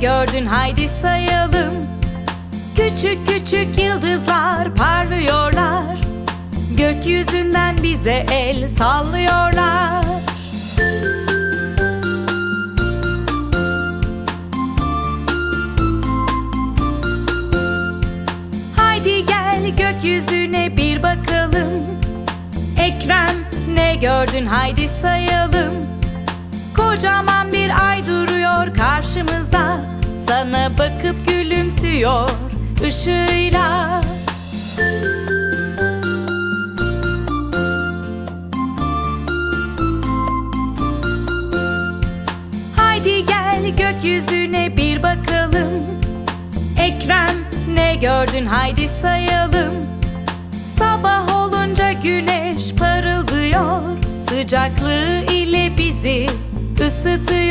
gördün haydi sayalım. Küçük küçük yıldızlar parlıyorlar. Gökyüzünden bize el sallıyorlar. Haydi gel gökyüzüne bir bakalım. Ekrem ne gördün? Haydi sayalım. Kocaman bir ay duruyor karşımızda Bakıp gülümsüyor ışığıyla. Haydi gel gökyüzüne bir bakalım. Ekrem ne gördün? Haydi sayalım. Sabah olunca güneş parıldıyor. Sıcaklığı ile bizi ısıtıyor